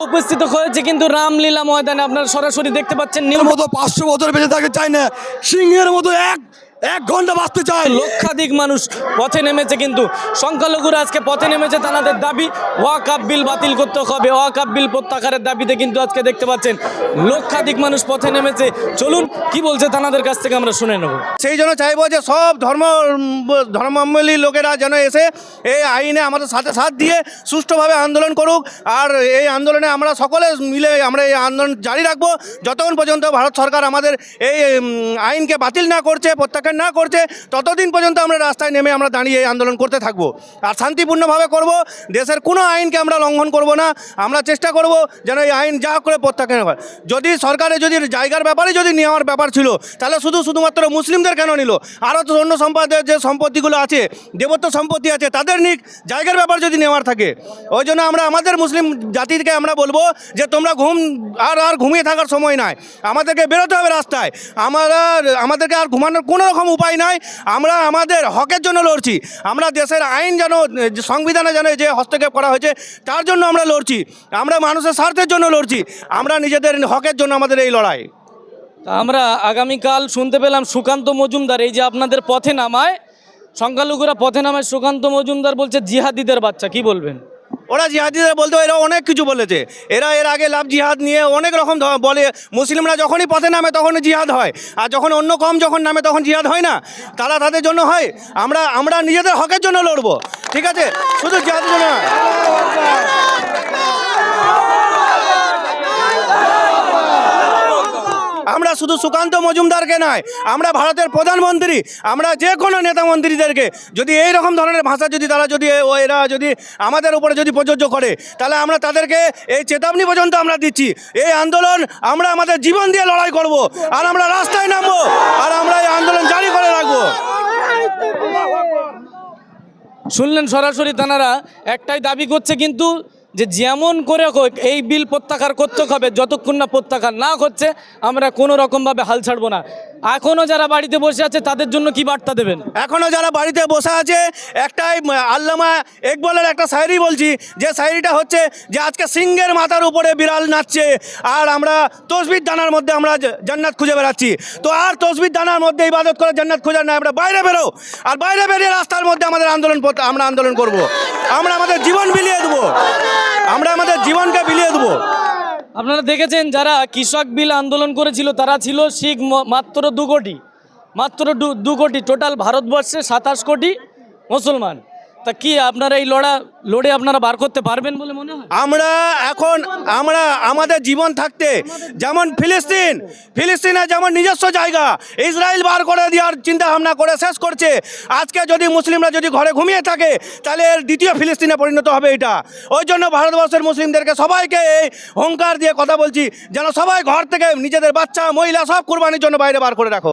উপস্থিত হয়েছে কিন্তু রামলীলা ময়দানে আপনারা সরাসরি দেখতে পাচ্ছেন মতো পাঁচশো বছর বেঁচে থাকে চাই না। সিংহের মতো এক এক ঘণ্টা বাঁচতে চাই লক্ষাধিক মানুষ পথে নেমেছে কিন্তু সংখ্যালঘুরা আজকে পথে নেমেছে তাদের দাবি ওয়াকাপ বিল বাতিল করতে হবে। ওয়াকাপ বিল প্রত্যাহারের দাবিতে কিন্তু আজকে দেখতে পাচ্ছেন লক্ষাধিক মানুষ পথে নেমেছে। চলুন কি বলছে তাদের কাছ থেকে আমরা শুনে নেব। সেই জন্য চাইব যে সব ধর্ম ধর্মাবলী লোকেরা যেন এসে এই আইনে আমাদের সাথে সাথ দিয়ে সুষ্ঠুভাবে আন্দোলন করুক। আর এই আন্দোলনে আমরা সকলে মিলে আমরা এই আন্দোলন জারি রাখব। যতক্ষণ পর্যন্ত ভারত সরকার আমাদের এই আইনকে বাতিল না করছে প্রত্যাখ্যান না করছে, ততদিন পর্যন্ত আমরা রাস্তায় নেমে আমরা দাঁড়িয়ে এই আন্দোলন করতে থাকব। আর শান্তিপূর্ণভাবে করব, দেশের কোনো আইনকে আমরা লঙ্ঘন করব না। আমরা চেষ্টা করব যেন এই আইন যা করে প্রত্যাখ্যান হয়। যদি সরকারের যদি জায়গার ব্যাপারে যদি নেওয়ার ব্যাপার ছিল, তাহলে শুধু শুধুমাত্র মুসলিমদের কেন নিল? আরও অন্য সম্পদের যে সম্পত্তিগুলো আছে, দেবত্ব সম্পত্তি আছে, তাদের নিক। জায়গার ব্যাপার যদি নেওয়ার থাকে, ওই জন্য আমরা আমাদের মুসলিম জাতিকে আমরা বলব যে তোমরা ঘুম, আর আর ঘুমিয়ে থাকার সময় নাই আমাদেরকে বেরোতে হবে রাস্তায়। আমরা, আমাদেরকে আর ঘুমানোর কোনো রকম উপায় নাই। আমরা আমাদের হকের জন্য লড়ছি। আমরা দেশের আইন যেন, সংবিধানে যেন যে হস্তক্ষেপ করা হয়েছে, তার জন্য আমরা লড়ছি। আমরা মানুষের স্বার্থের জন্য লড়ছি। আমরা নিজেদের হকের জন্য আমাদের এই লড়াই। আমরা আগামীকাল শুনতে পেলাম সুকান্ত মজুমদার। এই যে আপনাদের পথে নামায়, সংখ্যালঘুরা পথে নামায়, সুকান্ত মজুমদার বলছে জিহাদিদের বাচ্চা, কি বলবেন? ওরা জিহাদিদের বলতে এরা অনেক কিছু বলেছে। এরা এর আগে লাভ জিহাদ নিয়ে অনেক রকম বলে, মুসলিমরা যখনই পথে নামে তখন জিহাদ হয়। আর যখন অন্য কম যখন নামে তখন জিহাদ হয় না। তারা তাদের জন্য হয়, আমরা আমরা নিজেদের হকের জন্য লড়বো। ঠিক আছে? শুধু জিহাদের জন্য নয়। শুধু সুকান্ত মজুমদারকে নয়, আমরা ভারতের প্রধানমন্ত্রী, আমরা যে কোনো নেতা মন্ত্রীদেরকে, যদি এই রকম ধরনের ভাষা যদি তারা যদি এরা যদি আমাদের উপরে যদি প্রযোজ্য করে, তাহলে আমরা তাদেরকে এই চেতাবনী পর্যন্ত আমরা দিচ্ছি। এই আন্দোলন আমরা আমাদের জীবন দিয়ে লড়াই করব, আর আমরা রাস্তায় নামবো, আর আমরা এই আন্দোলন জারি করে রাখব। শুনলেন সরাসরি তানারা একটাই দাবি করছে কিন্তু যে যেমন করে হোক, এই বিল প্রত্যাহার করতে হবে, যতক্ষণ না প্রত্যাহার না হচ্ছে, আমরা কোনো রকমভাবে হাল ছাড়বো না। এখনও যারা বাড়িতে বসে আছে, তাদের জন্য কি বার্তা দেবেন? এখনও যারা বাড়িতে বসে আছে, একটাই আল্লামা একবলের একটা শায়রি বলছি, যে শায়রিটা হচ্ছে যে আজকে সিংহের মাথার উপরে বিড়াল নাচছে, আর আমরা তসবির দানার মধ্যে আমরা জান্নাত খুঁজে বেড়াচ্ছি। তো আর তসবির দানার মধ্যে ইবাদত করে জান্নাত খোঁজার না, আমরা বাইরে বেরো। আর বাইরে বেরিয়ে রাস্তার মধ্যে আমাদের আন্দোলন আমরা আন্দোলন করব। আমরা আমাদের জীবন বিলিয়ে দেবো আমরা আমাদের জীবনকে বিলিয়ে দেবো আপনারা দেখেছেন যারা কৃষক বিল আন্দোলন করেছিল, তারা ছিল শিখ মাত্র দু কোটি। মাত্র দু- কোটি। টোটাল ভারতবর্ষে সাতাশ কোটি মুসলমান। তা কি আপনারা এই লড়া, লড়ে আপনারা বার করতে পারবেন বলে মনে হয়? আমরা এখন, আমরা, আমাদের জীবন থাকতে, যেমন ফিলিস্তিন, ফিলিস্তিনে যেমন নিজস্ব জায়গা, ইসরায়েল বার করে দেওয়ার চিন্তা ভাবনা করে শেষ করছে, আজকে যদি মুসলিমরা যদি ঘরে ঘুমিয়ে থাকে, তাহলে দ্বিতীয় ফিলিস্তিনে পরিণত হবে এটা। ওই জন্য ভারতবর্ষের মুসলিমদেরকে সবাইকে এই হুঙ্কার দিয়ে কথা বলছি, যেন সবাই ঘর থেকে নিজেদের বাচ্চা, মহিলা সব কোরবানির জন্য বাইরে বার করে রাখো।